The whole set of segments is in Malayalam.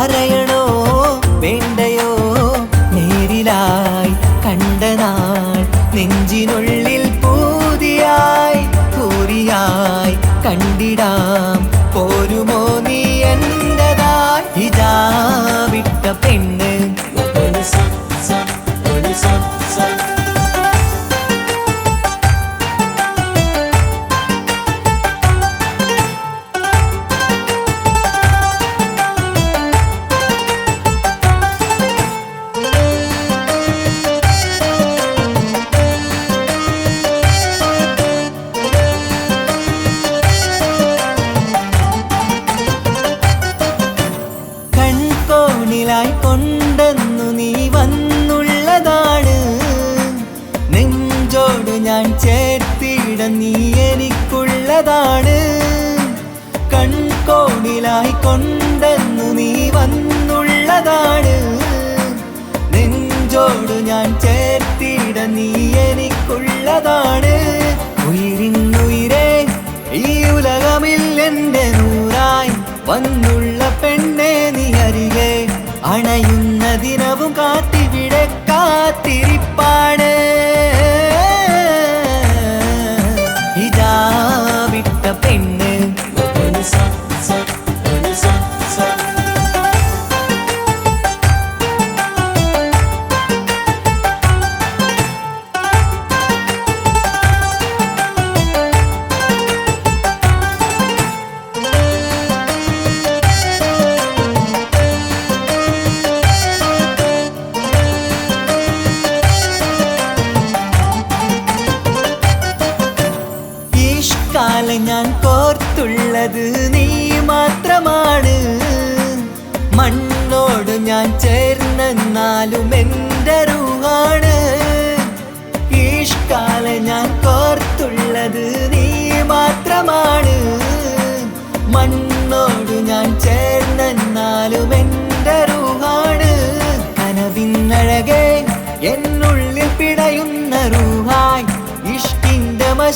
அறைய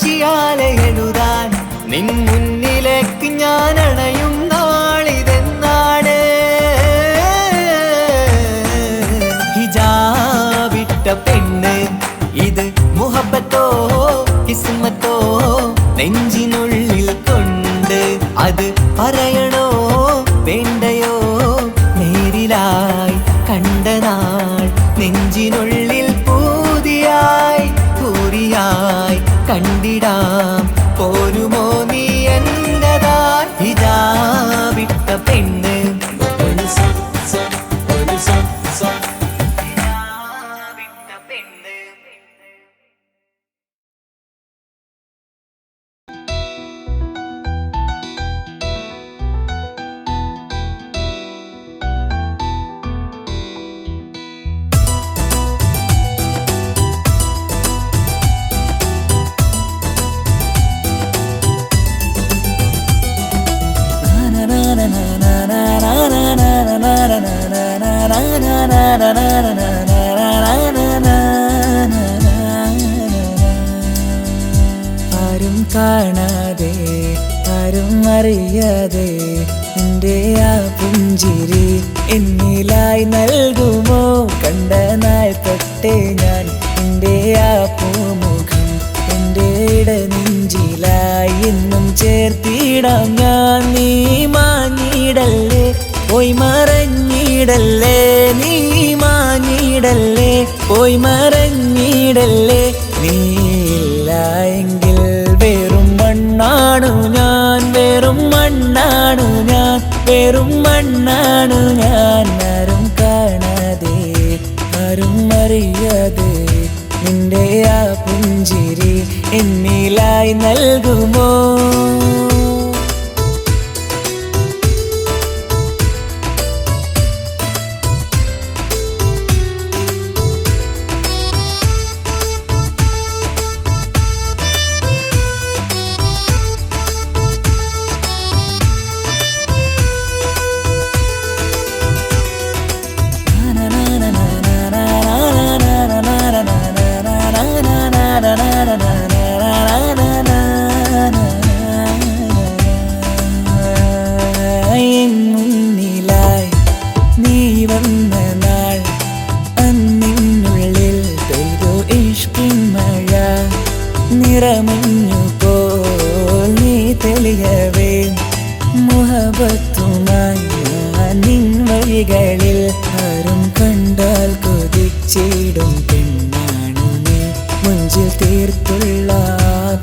വാശിയാലെ നിൻ മുന്നിലേക്ക് ഞാൻ അണയും നാളിതെന്നാണ്. ഹിജാവിട്ട പെണ്ണ് ഇത് മുഹബത്തോ കിസ്മത്തോ നെഞ്ചിനുള്ളിൽ കൊണ്ട് അത് പറയണം. ഞാൻ ചേർത്തിടാം ഞാൻ. നീ പോയി മറഞ്ഞിടല്ലേ നീ പോയി മറഞ്ഞിടല്ലേ. വെറും മണ്ണാണ് ഞാൻ വെറും മണ്ണാണ് ഞാൻ വെറും ഞാൻ. അറിയാതെ നിന്റെ ആ പുഞ്ചിരി എന്നിലായി നൽകുമോ?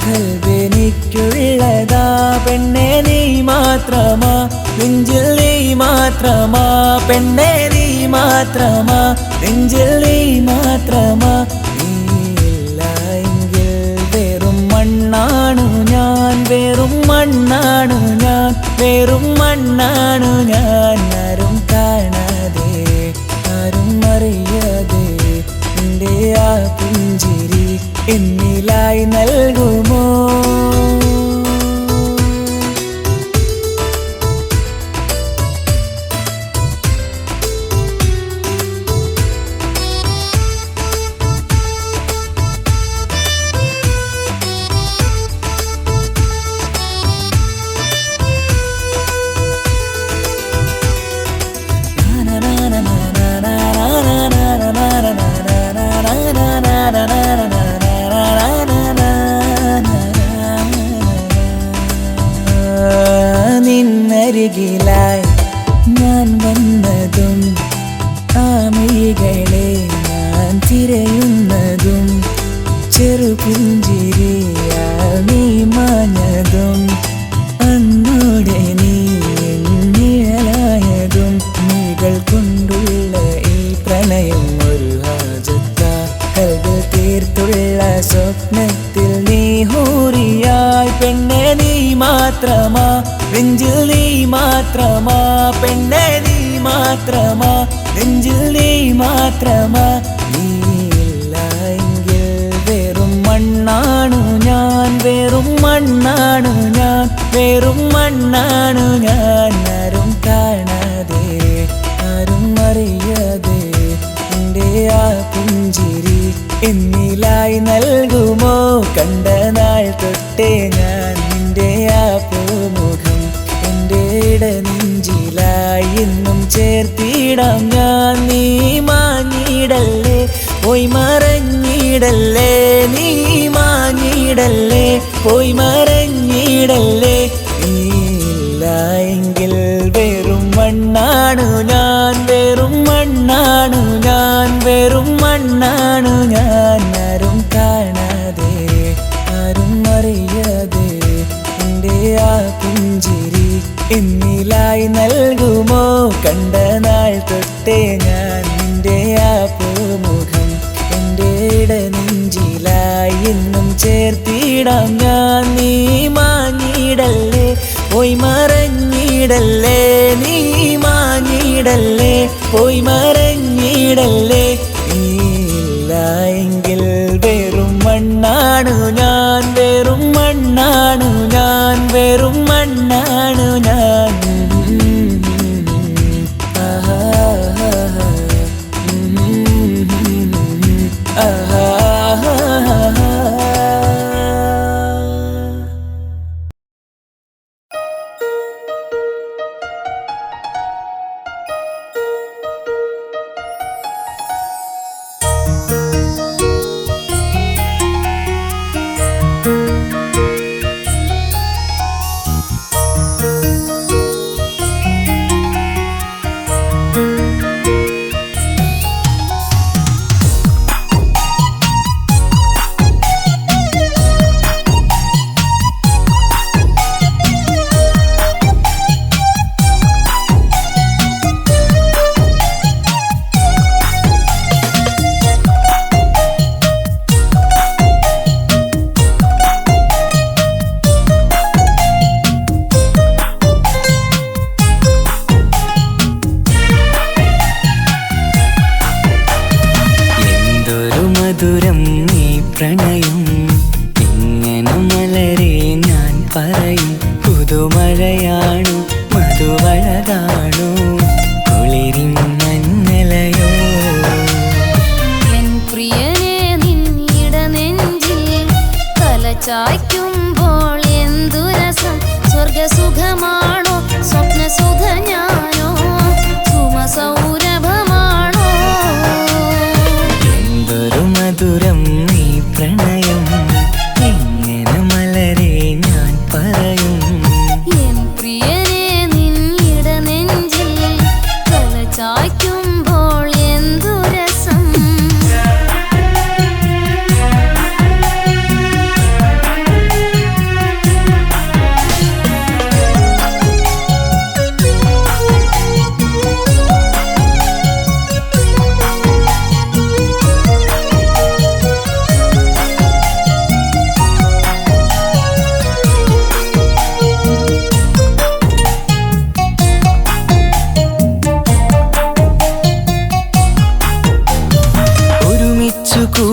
കൽവെനിക്കുള്ളതാ പെണ്ണെ നീ മാത്രമാ. നെഞ്ചിൽ നീ മാത്രമാ. പെണ്ണെ നീ മാത്രമാ. നെഞ്ചിൽ നീ മാത്രമാ. നീയില്ല എങ്കിൽ വെറും മണ്ണാണു ഞാൻ. വെറും മണ്ണാണു ഞാൻ. വെറും മണ്ണാണു ഞാൻ. ആരും കാണാതെ ആരും അറിയാതെ നിന്റെ ആ എന്നിലായി നൽകുമോ? മാത്രമാ നെഞ്ചിൽ നീ മാത്രമാ പെണ്ണെ നീ മാത്രമാ നെഞ്ചിൽ നീ മാത്രമാ. നീയില്ല എങ്കിൽ വെറും മണ്ണാണു ഞാൻ വെറും മണ്ണാണു ഞാൻ വെറും മണ്ണാണു ഞാൻ. ആരും കാണാതെ ആരും അറിയാതെ എന്റെ ആ പുഞ്ചിരി എന്നിലായി നൽകുമോ? കണ്ട നാൾ തൊട്ടേ ഞാൻ നിന്റെ ആ എന്റെ ഇടനെഞ്ചിലായി ഇന്നും ചേർത്തിടാം ഞാൻ. നീ മാഞ്ഞിടല്ലേ? പോയി മറഞ്ഞിടല്ലേ? നീ മാഞ്ഞിടല്ലേ? പോയി മറഞ്ഞിടല്ലേ? ഇല്ല എങ്കിൽ വെറും മണ്ണാണു ഞാൻ. എന്നിലായി നൽകുമോ? കണ്ട നാൾ തൊട്ടേ ഞാൻ നിന്റെ ആ പൂമുഖം. എന്റെ ഇടനെഞ്ചിലായി എന്നും ചേർത്തിടാം ഞാൻ. നീ മാഞ്ഞിടല്ലേ? പോയി മറഞ്ഞിടല്ലേ? നീ മാഞ്ഞിടല്ലേ? പോയി മറഞ്ഞിടല്ലേ?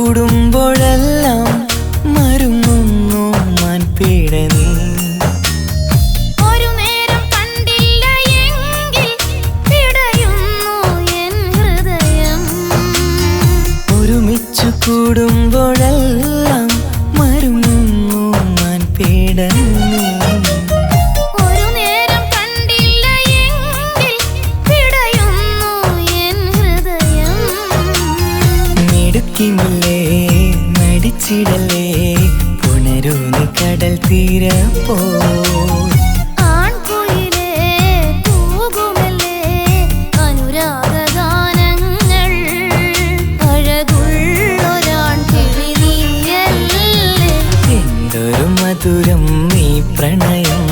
കൂടുമ്പോഴെല്ലാം മധുരം നീ പ്രണയം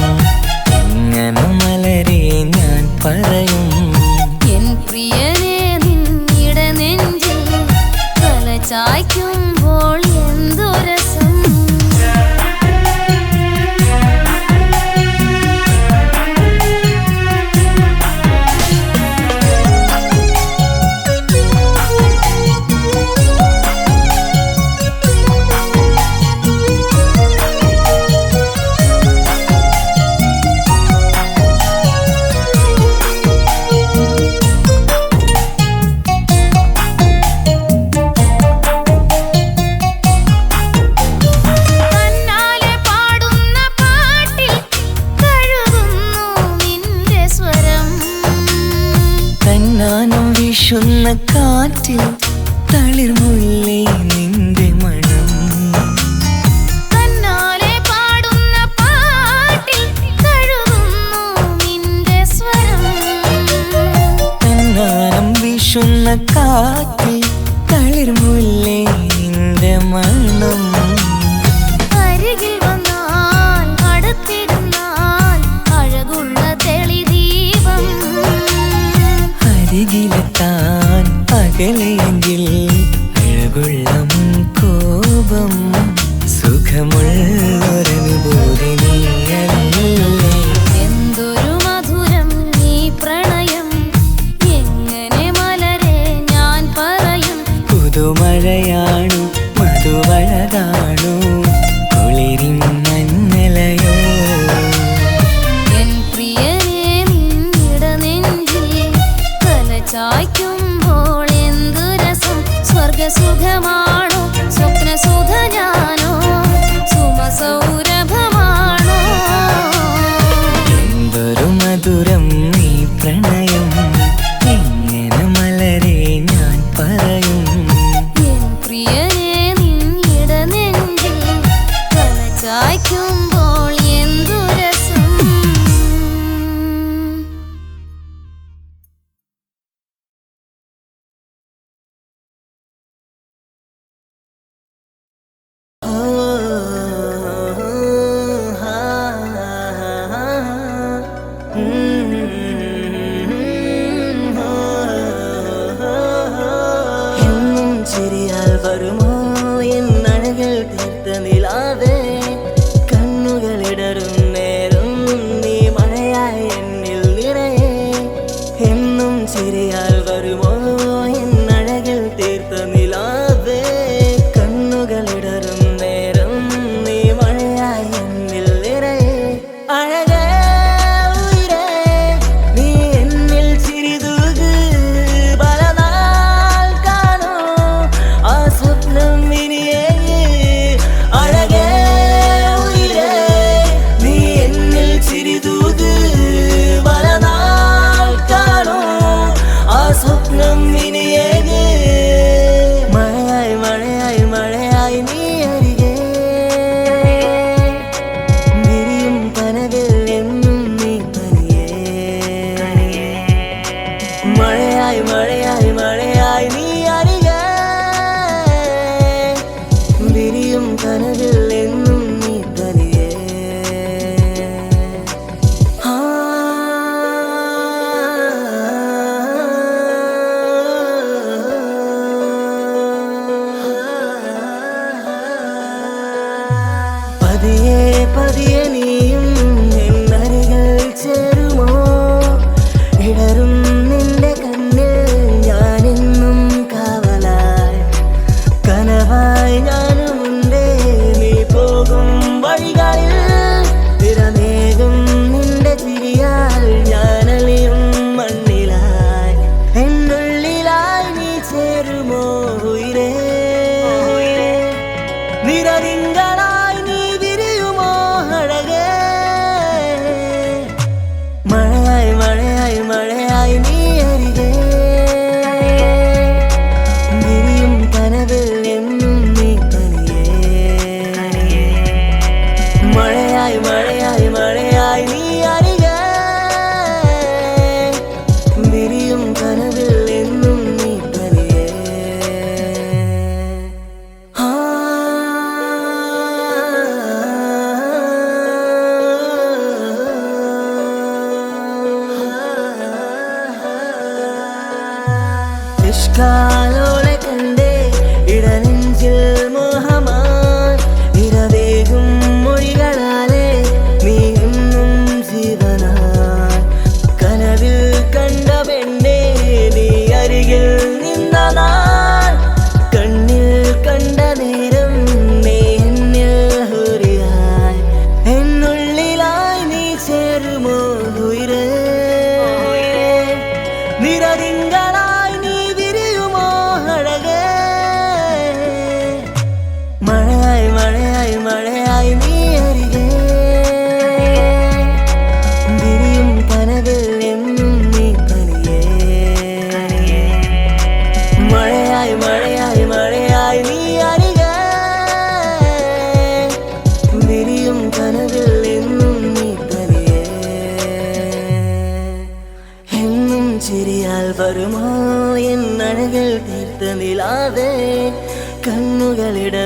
കാറ്റിൽ തളിർമുല്ലേ que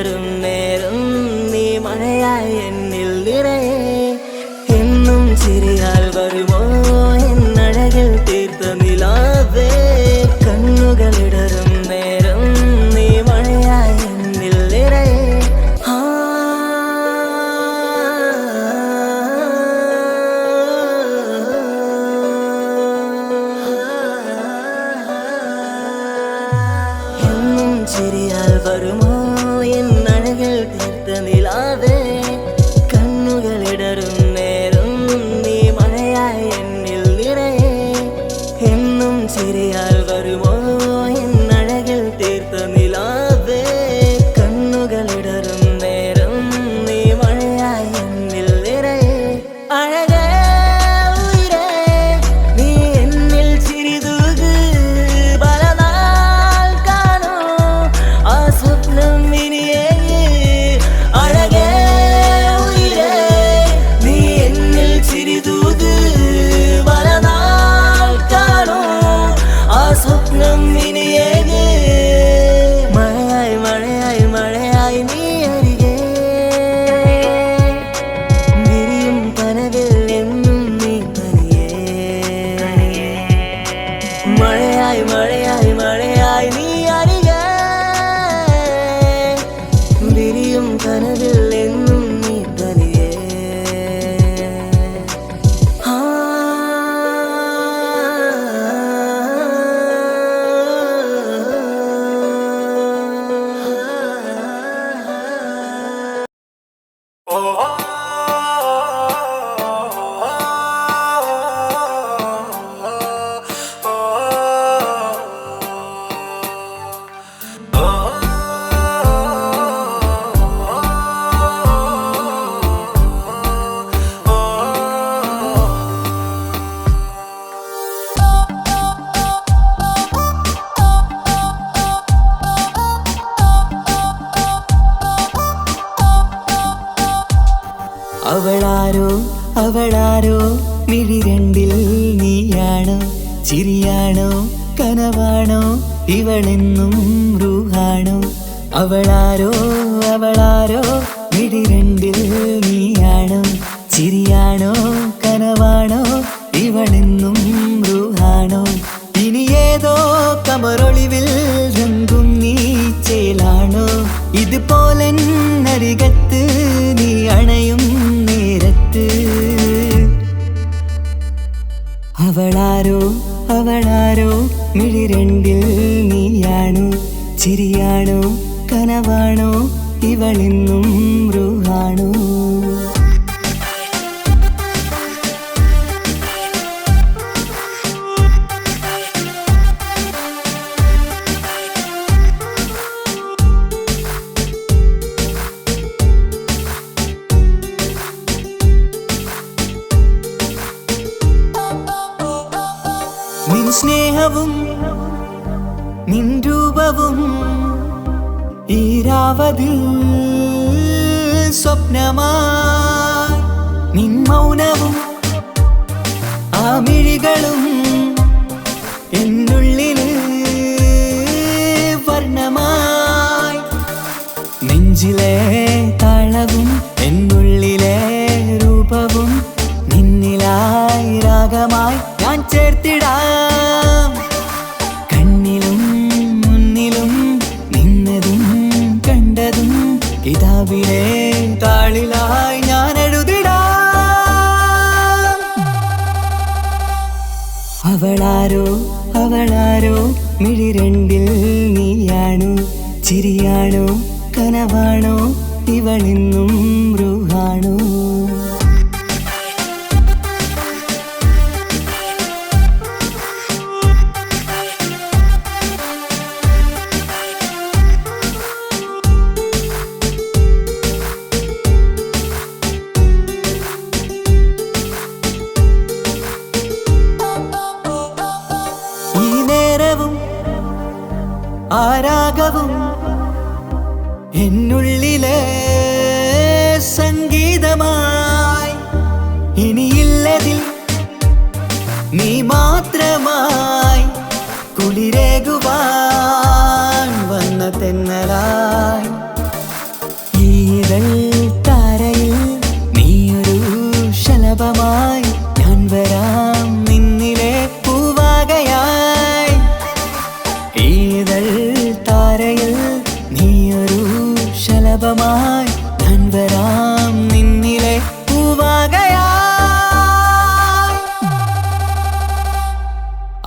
വരും നേരം നീ മഴയായി എന്നിൽ നിറയെ. എന്നും ചിരിയാൽ വരുമോ എന്നഴകിൽ തീർത്ത നിലാവേ. കണ്ണുകളിട ആരോ മിഴി രണ്ടിൽ നീയാണോ? ചിരിയാണോ? കനവാണോ? ഇവളെന്നും രൂഹാണോ? അവളാരോ? അവളാരോ? മിഴി രണ്ടിൽ നീയാണോ? ചിരിയാണോ? കനവാണോ? ഇവളെന്നും രൂഹാണോ? ഇനി ഏതോ കമറൊളിവിൽ രംഗും ചേലാണോ? ഇതുപോലെ നരികത്ത് നീ അണയും അവളാരോ അവളാരോ മിഴിരണ്ടിൽ നീയാണോ? ചിരിയാണോ കനവാണോ? ഇവളെന്നും റൂഹാണോ? ഈരാവതിൽ സ്വപ്നമായി നിൻ മൗനവും ആ മിഴികളും എന്നുള്ളിൽ വർണമായി. നെഞ്ചിലെ താളവും എന്നുള്ളിലെ രൂപവും നിന്നിലായി രാഗമായി ഞാൻ ചേർത്തിടാം. കിതാബിലെ താളിലായി ഞാൻ എഴുതിടാ. അവളാരോ അവളാരോ മിഴിരണ്ടിൽ നീയാണു? ചിരിയാണോ കനവാണോ? ഇവളിന്നും റൂഹാണോ ആരാഗവും എന്നുള്ളിലെ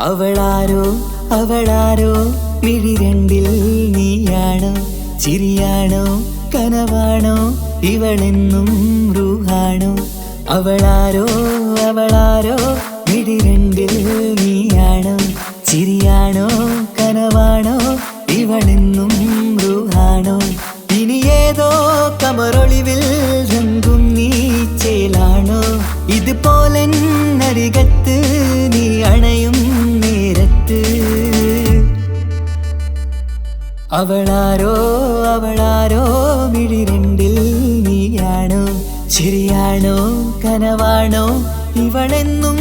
അവളാരോ അവളാരോ മിഴിരണ്ടിൽ നീയാണോ ചിരിയാണോ കനവാണോ ഇവളെന്നും റൂഹാണോ അവളാരോ അവളാരോ മിഴിരണ്ടിൽ നീയാണോ ചിരിയാണോ കനവാണോ ഇവളെന്നും റൂഹാണോ ഇനി ഏതോ കമറൊളിവിൽ രംഗും നീ ചേലാണോ? ഇതുപോലെ നരികത്ത് നീ അണയും അവളാരോ അവളാരോ മിഴിരണ്ടിൽ നീയാണോ? ശരിയാണോ കനവാണോ? ഇവളെന്നും